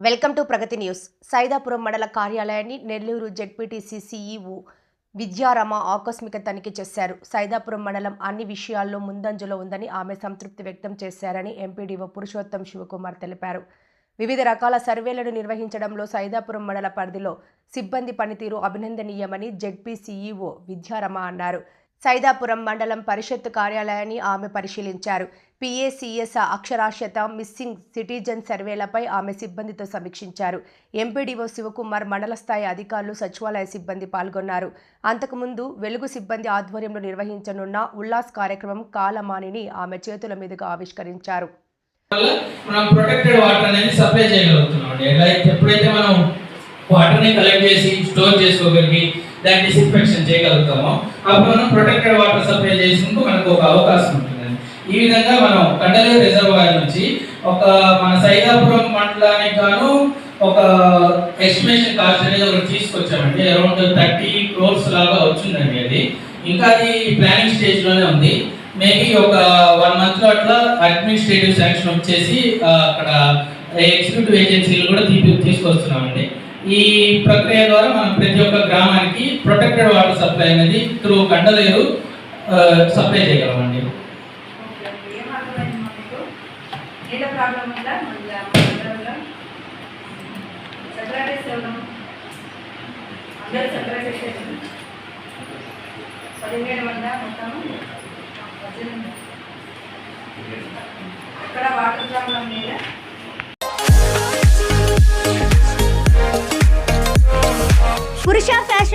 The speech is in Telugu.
Welcome to Pragathi news. Saidapuram మండల కార్యాలయాన్ని నెల్లూరు జెడ్పీటీసీ సీఈఓ విద్యారమ ఆకస్మిక తనిఖీ చేశారు. సైదాపురం మండలం అన్ని విషయాల్లో ముందంజలో ఉందని ఆమె సంతృప్తి వ్యక్తం చేశారని ఎంపీడీఓ పురుషోత్తం శివకుమార్ తెలిపారు. వివిధ రకాల సర్వేలను నిర్వహించడంలో సైదాపురం మండల పరిధిలో సిబ్బంది పనితీరు అభినందనీయమని జెడ్పీ సీఈఓ విద్యారమ అన్నారు. సైదాపురం మండలం పరిషత్ కార్యాలయాన్ని ఆమె పరిశీలించారు. పిఏసిఎస్ అక్షరాస్యత మిస్సింగ్ సిటిజన్ సర్వేలపై ఆమె సిబ్బందితో సమీక్షించారు. ఎంపీడీఓ శివకుమార్ మండల స్థాయి అధికారులు సచివాలయ సిబ్బంది పాల్గొన్నారు. అంతకుముందు వెలుగు సిబ్బంది ఆధ్వర్యంలో నిర్వహించనున్న ఉల్లాస్ కార్యక్రమం కాలమానిని ఆమె చేతుల మీదుగా ఆవిష్కరించారు. మనం ప్రొటెక్టెడ్ వాటర్ అనేది సప్లై చేయగలుగుతున్నాం ఎప్పుడైతే మనం వాటర్ని కలెక్ట్ చేసి స్టోర్ చేసుకోగలిగి దాన్ని డిస్ఇన్ఫెక్షన్ చేయగలుగుతామో అప్పుడు మనం ప్రొటెక్టెడ్ వాటర్ సప్లై చేసినందుకు మనకు ఒక అవకాశం ఉంటుంది. ఈ విధంగా మనం కండలూరు రిజర్వాయర్ నుంచి ఒక మన సైదాపురం మండలానికి గాను ఒక ఎస్టిమేషన్ కాస్ట్ అనేది ఒకటి తీసుకొచ్చామండి అరౌండ్ థర్టీ క్రోర్స్ లాగా వచ్చిందండి అది. ఇంకా అది ప్లానింగ్ స్టేజ్లోనే ఉంది. మేబీ ఒక వన్ మంత్లో అట్లా అడ్మినిస్ట్రేటివ్ శాంక్షన్ వచ్చేసి అక్కడ ఎగ్జిక్యూటివ్ ఏజెన్సీలు కూడా తీపి తీసుకొస్తున్నామండి. ఈ ప్రక్రియ ద్వారా మనం ప్రతి ఒక్క గ్రామానికి ప్రొటెక్టెడ్ వాటర్ సప్లై అనేది త్రూ కండలేరు సప్లై చేయగలమండి. అక్కడ వాటర్ ప్రాబ్లం లేదా?